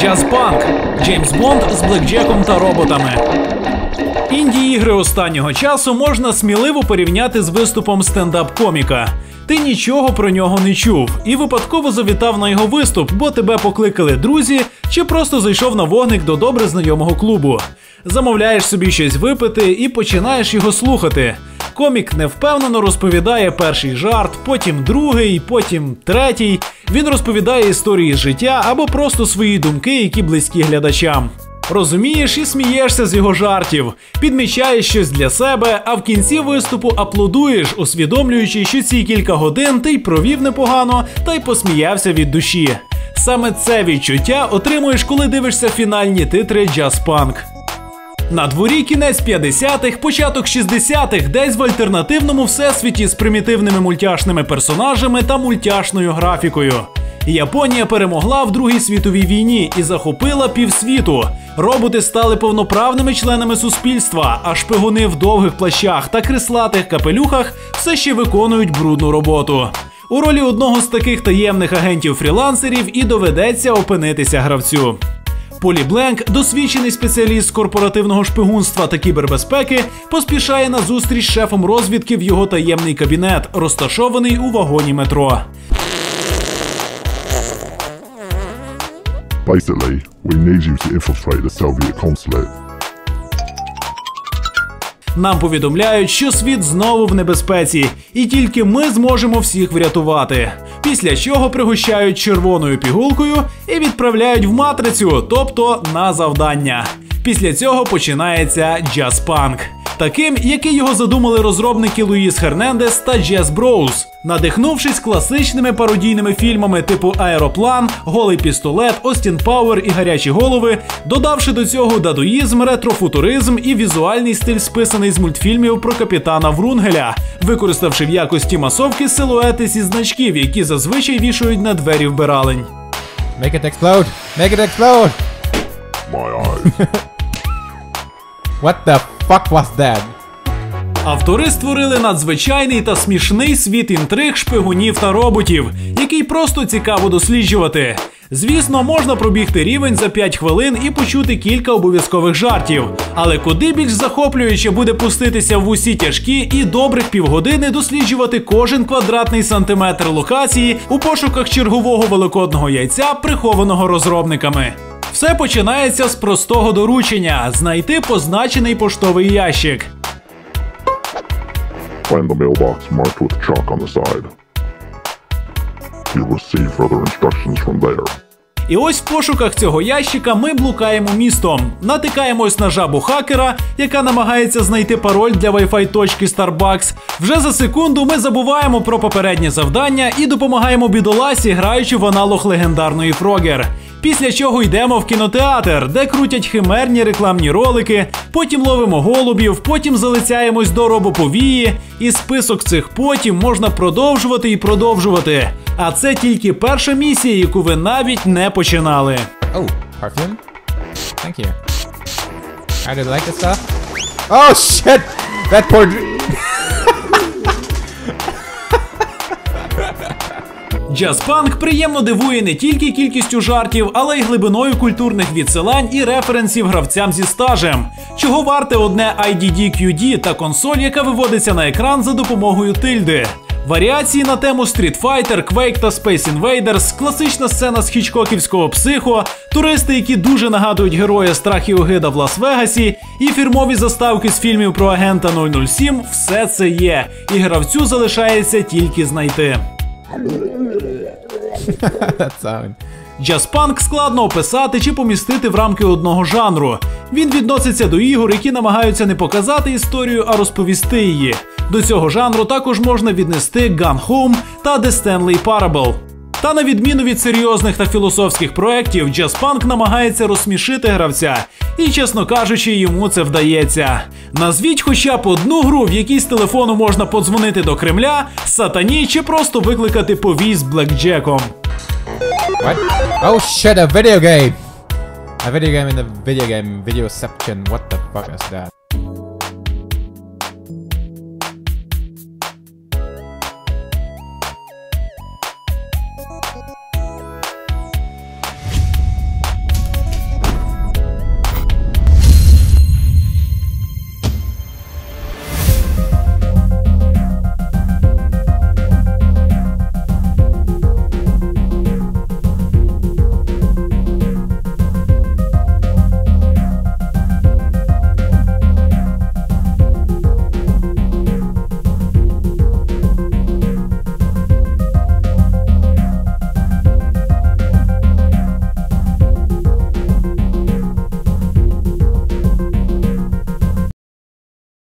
Джаз-панк Джеймс Бонд з блекджеком та роботами. Інді ігри останнього часу можна сміливо порівняти з виступом стендап-коміка. Ти нічого про нього не чув і випадково завітав на його виступ, бо тебе покликали друзі, чи просто зайшов на вогник до добре знайомого клубу. Замовляєш собі щось випити і починаєш його слухати. Комік невпевнено розповідає перший жарт, потім другий, потім третій. Він розповідає історії з життя або просто свої думки, які близькі глядачам. Розумієш і смієшся з його жартів, підмічаєш щось для себе, а в кінці виступу аплодуєш, усвідомлюючи, що ці кілька годин ти й провів непогано та й посміявся від душі. Саме це відчуття отримуєш, коли дивишся фінальні титри Punk. На дворі кінець 50-х, початок 60-х, десь в альтернативному всесвіті з примітивними мультяшними персонажами та мультяшною графікою. Японія перемогла в Другій світовій війні і захопила півсвіту. Роботи стали повноправними членами суспільства, а шпигуни в довгих плащах та крислатих капелюхах все ще виконують брудну роботу. У ролі одного з таких таємних агентів-фрілансерів і доведеться опинитися гравцю. Полі Бленк, досвідчений спеціаліст з корпоративного шпигунства та кібербезпеки, поспішає на зустріч з шефом розвідки в його таємний кабінет, розташований у вагоні метро. Basically, we need you to infiltrate the Soviet consulate. Нам повідомляють, що світ знову в небезпеці, і тільки ми зможемо всіх врятувати. Після чого пригощають червоною пігулкою і відправляють в матрицю, тобто на завдання. Після цього починається джаз-панк. Таким, який його задумали розробники Луїс Хернендес та Джес Броуз, надихнувшись класичними пародійними фільмами типу Аероплан, Голий пістолет, Остін Пауер і Гарячі голови, додавши до цього дадуїзм, ретрофутуризм і візуальний стиль, списаний з мультфільмів про капітана Врунгеля, використавши в якості масовки силуети зі значків, які зазвичай вішають на двері вбиралень. Make it explode! Make it explode! My eyes. What the fuck was that? Автори створили надзвичайний та смішний світ інтриг, шпигунів та роботів, який просто цікаво досліджувати. Звісно, можна пробігти рівень за 5 хвилин і почути кілька обов'язкових жартів. Але куди більш захоплююче буде пуститися в усі тяжкі і добрих півгодини досліджувати кожен квадратний сантиметр локації у пошуках чергового великодного яйця, прихованого розробниками. Все починається з простого доручення знайти позначений поштовий ящик. Find the mailbox marked with chalk on the side. You'll receive further instructions from there. І ось в пошуках цього ящика ми блукаємо містом, натикаємось на жабу хакера, яка намагається знайти пароль для Wi-Fi точки Starbucks. Вже за секунду ми забуваємо про попереднє завдання і допомагаємо бідоласі, граючи в аналог легендарної Фрогер. Після чого йдемо в кінотеатр, де крутять химерні рекламні ролики, потім ловимо голубів, потім залицяємось до робоповії, і список цих потім можна продовжувати і продовжувати. А це тільки перша місія, яку ви навіть не починали. Oh, perfume? Thank you. How do you like this stuff? Oh shit! That poor. Джаз-панк приємно дивує не тільки кількістю жартів, але й глибиною культурних відсилань і референсів гравцям зі стажем. Чого варте одне IDD-QD та консоль, яка виводиться на екран за допомогою тильди. Варіації на тему Street Fighter, Quake та Space Invaders, класична сцена з хічкоківського психо, туристи, які дуже нагадують героя страх і огида в Лас-Вегасі, і фірмові заставки з фільмів про агента 007 – все це є. І гравцю залишається тільки знайти. Джазпанк складно описати чи помістити в рамки одного жанру. Він відноситься до ігор, які намагаються не показати історію, а розповісти її. До цього жанру також можна віднести Gun Home та The Stanley Parable. Та на відміну від серйозних та філософських проєктів, джазпанк намагається розсмішити гравця, і, чесно кажучи, йому це вдається. Назвіть хоча б одну гру, в якій з телефону можна подзвонити до Кремля, сатані чи просто викликати повій з блекджеком. What? Oh shit! A video game. A video game in the video game videoception. What the fuck is that?